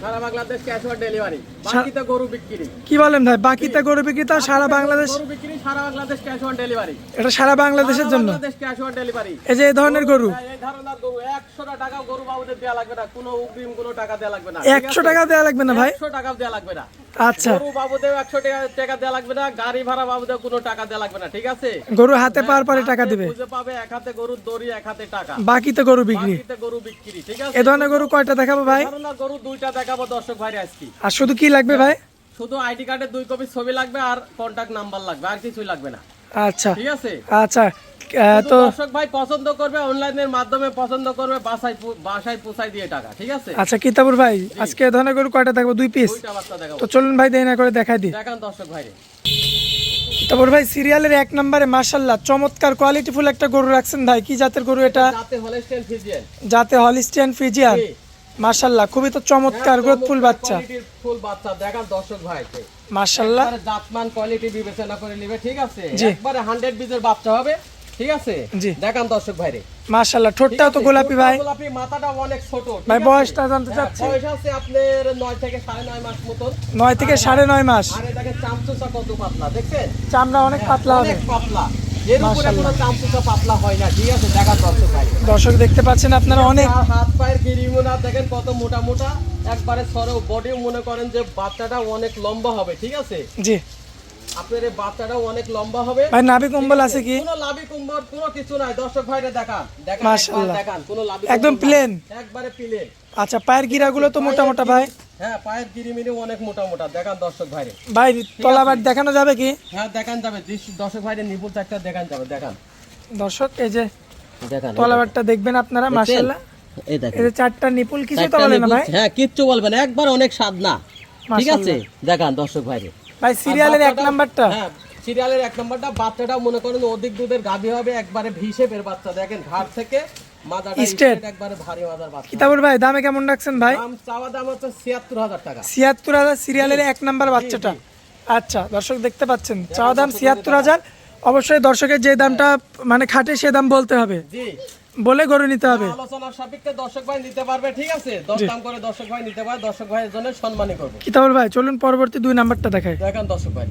Sara Bangladesh cash on delivery বাকিতে গরু বিক্রি কি বলেন ভাই? বাকিতে গরু বিক্রি তো সারা বাংলাদেশ গরু বিক্রি সারা বাংলাদেশ ক্যাশ অন ডেলিভারি এটা সারা বাংলাদেশের জন্য। বাংলাদেশ ক্যাশ অন ডেলিভারি এই যে এই ধরনের গরু এই ধরনের গরু একশোটা টাকা গরু বাবুদের দেওয়া লাগবে না কোনো অগ্রিম কোনো টাকা দেওয়া লাগবে না। একশো টাকা দেওয়া লাগবে না ভাই? একশো টাকা দেওয়া লাগবে না। আচ্ছা। গরু টাকা লাগবে না গাড়ি ভাড়া বাবুদেও কোনো টাকা দেওয়া লাগবে না ঠিক আছে? গরু হাতে পাওয়ার পরে টাকা দিবে। বুঝে পাবে এক হাতে গরুর দড়ি এক হাতে টাকা। বাকিতে গরু বিক্রি। বাকিতে গরু বিক্রি ঠিক আছে? এ ধরনের গরু কয়টা দেখাবো ভাই? গরু দুইটা দেখাবো দর্শক ভাইরে আজকে। আর শুধু কি লাগবে ভাই? শুধু আইডি কার্ডের দুই কপি ছবি লাগবে আর কন্টাক্ট নাম্বার লাগবে আর কিছুই লাগবে না। আচ্ছা। ঠিক আছে? আচ্ছা তো দর্শক ভাই পছন্দ করবে অনলাইনের মাধ্যমে পছন্দ করবে বাসায় বাসায় পৌঁছায় দিয়ে টাকা ঠিক আছে? আচ্ছা কিতাবুর ভাই আজকে ধরনের গরু কয়টা দেখব? দুই পিস তো চলুন ভাই দেরি না করে দেখাই দিই। দেখান দর্শক ভাইরে। তারপর ভাই সিরিয়ালের এক নম্বরে মার্শাল্লাহ চমৎকার কোয়ালিটিফুল একটা গরু রাখছেন ভাই। কি জাতের গরু এটা? যাতে হলেস্টেন ফিজিয়ান। যাতে হলিস্টিয়ান ফ্রিজিয়ান জি। মার্শাল্লাহ খুবই তো চমৎকার গ্রোথ ফুল বাচ্চা। ফুল বাচ্চা দেখান দর্শক ভাইকে। মার্শাল্লাহ একবারে জাতমান কোয়ালিটি বিবেচনা করে নিবে ঠিক আছে? একবারে 100 বীজের বাচ্চা হবে ঠিক আছে? জি। দেখান দর্শক ভাইরে। মার্শাল্লাহ ঠোঁটটাও তো গোলাপি ভাই। গোলাপি মাথাটা অনেক ছোট ভাই বয়সটা জানতে হ্যাঁ, চাচ্ছি। বয়স আছে আপনার নয় থেকে সাড়ে নয় মাস মতন। নয় থেকে সাড়ে নয় মাস। আরে দেখেন চামচুচা কত পাতলা দেখছেন? চামড়া অনেক পাতলা হবে। অনেক পাতলা। এর উপরে মাশাআল্লাহ। পাতলা না। ঠিক আছে দেখা দর্শক দেখতে পাচ্ছেন আপনারা অনেক হাত পায়ের গিরিমোনা দেখেন কত মোটা মোটা। একবারে সরো বডি মনে করেন যে বাচ্চাটা অনেক লম্বা হবে ঠিক আছে? জি। আপনার এই বাচ্চাটা অনেক লম্বা হবে। ভাই নাভি কম্বল আছে? কি? কোনো কোনো কিছু নাই। দর্শক ভাইরে দেখান। দেখান দেখান কোনো একদম plain। একবারে প্লেন আচ্ছা পায়ের গিরাগুলো তো মোটা মোটা ভাই। হ্যাঁ পায়ের গিরিমিরি অনেক মোটা মোটা। দেখান দর্শক ভাইরে। ভাই দেখানো যাবে কি? হ্যাঁ দেখান যাবে। দর্শক ভাইরে নিপুল চারটা দেখান যাবে। দেখান। দর্শক এই যে দেখবেন আপনারা মার্শাল্লাহ এই দেখেন। এই চারটা নিপুল কিছু না ভাই? হ্যাঁ কিচ্ছু বলবেন একবার অনেক স্বাদ না। ঠিক আছে? দেখান দর্শক ভাইরে। ভাই সিরিয়ালের এক নাম্বারটা। হ্যাঁ সিরিয়ালের এক নাম্বারটা। বাচ্চাটা মনে করেন অধিক দুধের গাভী হবে একবারে ভিসেপের বাচ্চা। দেখেন ঘাট থেকে মাদাটা Straight। স্ট্রেট একবারে ভারী মাদার বাচ্চা। কিতাবুর ভাই দামে কেমন রাখছেন ভাই? চাওয়া দাম হচ্ছে ছিয়াত্তর হাজার টাকা। ছিয়াত্তর হাজার সিরিয়ালের এক নাম্বার বাচ্চাটা। আচ্ছা দর্শক দেখতে পাচ্ছেন চাওয়া দাম ছিয়াত্তর হাজার অবশ্যই দর্শকের যে দামটা মানে খাটে সে দাম বলতে হবে। বলে গড়ে নিতে হবে। আলোচনার সাপেক্ষে দর্শক ভাই নিতে পারবে ঠিক আছে? দশ দাম করে দর্শক ভাই নিতে পারে দর্শক ভাইয়ের জন্য সম্মানই করব। কিতাবুর ভাই চলুন পরবর্তী দুই নাম্বারটা দেখাই। দেখেন দর্শক ভাই।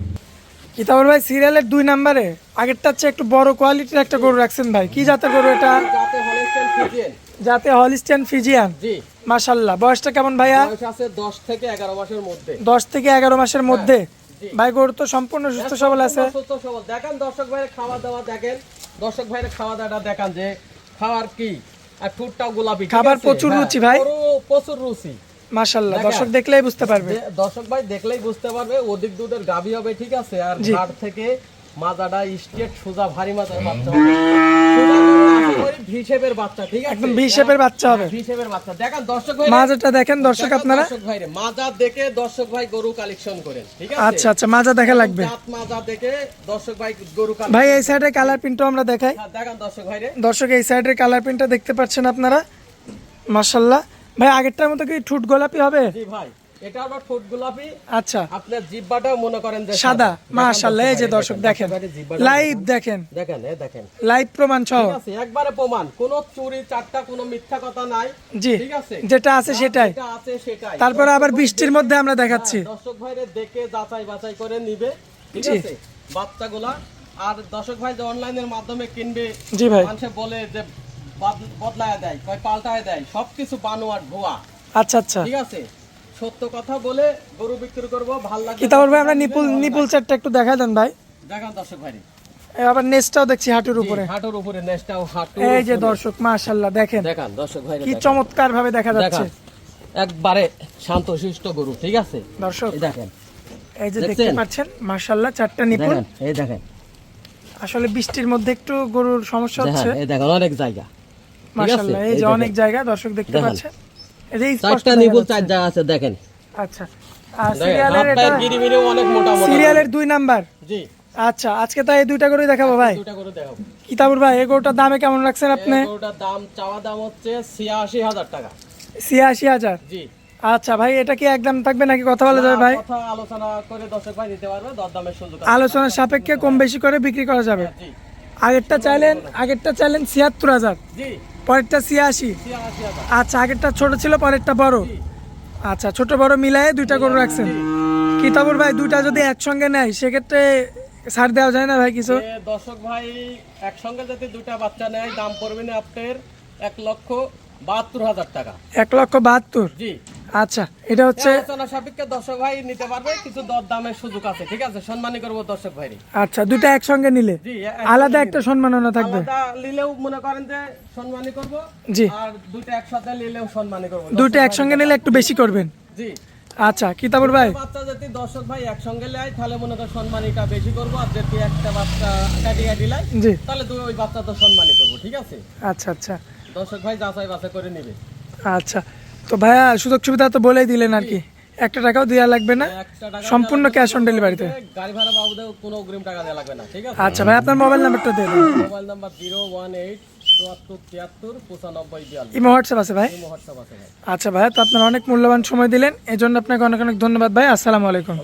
কিতাবুর ভাই সিরিয়ালের দুই নাম্বারে আগেরটার চেয়ে একটু বড় কোয়ালিটির একটা গরু রাখছেন ভাই। কি জাতের গরু এটা? যাতে হলেস্টেন ফিজিয়ান যাতে জি। মাশাল্লাহ বয়সটা কেমন ভাইয়া? বয়স আছে দশ থেকে এগারো মাসের মধ্যে। দশ থেকে এগারো মাসের মধ্যে। ভাই গরু তো সম্পূর্ণ সুস্থ সবল আছে। সুস্থ সবল। দেখেন দর্শক ভাইয়ের খাওয়া দাওয়া দেখেন। দর্শক ভাইয়ের খাওয়া দাওয়াটা দেখান যে খাওয়ার কি? আর ঠুটটাও গোলাপি খাবার প্রচুর হ্যাঁ, রুচি ভাই। প্রচুর রুচি। মাশাল্লাহ দেখেন। দর্শক দেখলেই বুঝতে পারবে। দর্শক ভাই দেখলেই বুঝতে পারবে অধিক দুধের গাভী হবে ঠিক আছে? আর। ঘাট থেকে মাজাটা স্ট্রেট সোজা ভারী মাজার বাচ্চা হবে সোজা করে আশা করি ভি শেপের বাচ্চা ঠিক আছে? একদম ভি শেপের বাচ্চা হবে। ভি শেপের বাচ্চা। দেখেন দর্শক ভাই মাজাটা দেখেন দর্শক আপনারা। দর্শক ভাই মাজা দেখে দর্শক ভাই গরু কালেকশন করেন ঠিক আছে? আচ্ছা আচ্ছা মাজা দেখা লাগবে। জাত মাজা দেখে দর্শক ভাই গরু কালেকশন ভাই এই সাইডে কালার প্রিন্টও আমরা দেখাই। দেখেন দর্শক ভাই রে। দর্শক এই সাইডের কালার প্রিন্টটা দেখতে পাচ্ছেন আপনারা। মাশাল্লাহ ভাই আগেরটার মতো কি ঠুট গোলাপি হবে? জি ভাই। এটা আবার ঠোঁট গোলাপি। আচ্ছা। আপনার জিব্বাটাও মনে করেন যে সাদা। দেখেন এই যে দর্শক দেখেন। লাইভ দেখেন। দেখেন। এ দেখেন। লাইভ প্রমাণ সহ। ঠিক আছে একবারে প্রমাণ। কোন চুরি চারটা কোনো মিথ্যা কথা নাই। জি ঠিক আছে? যেটা আছে সেটাই। যেটা আছে সেটাই। তারপরে আবার বৃষ্টির মধ্যে আমরা দেখাচ্ছি। দর্শক ভাইরে দেখে যাচাই বাছাই করে নিবে। ঠিক জি। আছে? বাচ্চাগুলা। আর দর্শক ভাই যে অনলাইনের মাধ্যমে কিনবে জি ভাই। মানুষে বলে যে বদ- বদলায় দেয় কয় পাল্টায় দেয় সবকিছু বানোয়ার ভুয়া আচ্ছা আচ্ছা। ঠিক আছে? সত্য কথা বলে গরু বিক্রি করব ভালো লাগে কিতাবর ভাই আমরা নিপুল নিপুল চারটা একটু দেখা দেন ভাই। দেখান দর্শক ভাই আবার নেসটাও দেখছি হাঁটুর উপরে। হাঁটুর উপরে নেসটাও হাঁটু এই যে দর্শক মাশাল্লাহ দেখেন। দেখান দর্শক ভাই কি চমৎকার ভাবে দেখা যাচ্ছে। একবারে শান্ত শিষ্ট গরু ঠিক আছে? দর্শক এই দেখেন। এই যে দেখতে পাচ্ছেন মাশাল্লাহ চারটা নিপুল। এই দেখেন। আসলে বৃষ্টির মধ্যে একটু গরুর সমস্যা হচ্ছে। এই দেখেন অনেক জায়গা। মাশাল্লাহ এই যে অনেক জায়গা দর্শক দেখতে। পাচ্ছেন। চারটা নিপুল চার জায়গা আছে দেখেন। আচ্ছা। সিরিয়ালের এটা অনেক মোটা মোটা সিরিয়ালের দুই নাম্বার? জি। আচ্ছা আজকে তো এই দুইটা গরুই দেখাবো ভাই। দুটা করে দেখাবো। কিতাবুর ভাই এই গরুটার দামে কেমন রাখছেন আপনি? দাম চাওয়া দাম হচ্ছে ছিয়াশি হাজার টাকা। ছিয়াশি হাজার? জি। আচ্ছা ভাই এটা কি একদম থাকবে নাকি কথা বলা যাবে ভাই? কথা আলোচনা করে দর্শক ভাই নিতে পারবে দরদামের সুযোগ আলোচনার সাপেক্ষে কম বেশি করে বিক্রি করা যাবে। আগেরটা চাইলেন আগেরটা চাইলেন ছিয়াত্তর হাজার। জি। পরেরটা ছিয়াশি। আচ্ছা আগেরটা ছোট ছিল পরেরটা বড়। আচ্ছা ছোট বড় মিলায়ে দুইটা গরু রাখছেন। কিতাবুর ভাই? দুইটা যদি একসঙ্গে নেয় সেক্ষেত্রে ছাড় দেওয়া যায় না ভাই কিছু? দর্শক ভাই একসঙ্গে যদি দুইটা বাচ্চা নেয় দাম পড়বে না আপনার এক লক্ষ বাহাত্তর হাজার টাকা। এক লক্ষ বাহাত্তর? জি। আচ্ছা এটা হচ্ছে আলোচনা সাপেক্ষে দর্শক ভাই নিতে পারবে কিছু দর দামের সুযোগ আছে ঠিক আছে? সম্মানী করব দর্শক ভাই আচ্ছা দুইটা একসঙ্গে নিলে? আলাদা একটা সম্মাননা থাকবে? আলাদা নিলেও মনে করেন যে সম্মানী করব জি। আর দুইটা একসাথে নিলেও সম্মানী করব। দুইটা একসঙ্গে নিলে একটু বেশি করবেন? জি। আচ্ছা কিতাবুর ভাই। বাচ্চা যদি দর্শক ভাই একসঙ্গে নেয় তাহলে মনে করেন সম্মানীটা বেশি করব আর যদি একটা বাচ্চা কাটিয়ে দিলাই জি। তাহলে দুই ওই বাচ্চা তো সম্মানী করব ঠিক আছে? আচ্ছা আচ্ছা। দর্শক ভাই যাচাই বাছাই করে নিবে। আচ্ছা তো ভাইয়া সুযোগ সুবিধা তো বলেই দিলেন আর কি। একটা টাকাও দেওয়া লাগবে না। সম্পূর্ণ ক্যাশ অন ডেলিভারিতে গাড়ি ভাড়া বাবুদের কোনো অগ্রিম টাকা দেওয়া লাগবে না ঠিক আছে? আচ্ছা ভাই আপনার মোবাইল নাম্বারটা দিন। Mobile number zero one eight imo WhatsApp আছে ভাই? ভাই। আচ্ছা ভাইয়া তো আপনার অনেক মূল্যবান সময় দিলেন। এই জন্য আপনাকে অনেক অনেক ধন্যবাদ ভাই। আসসালামু আলাইকুম।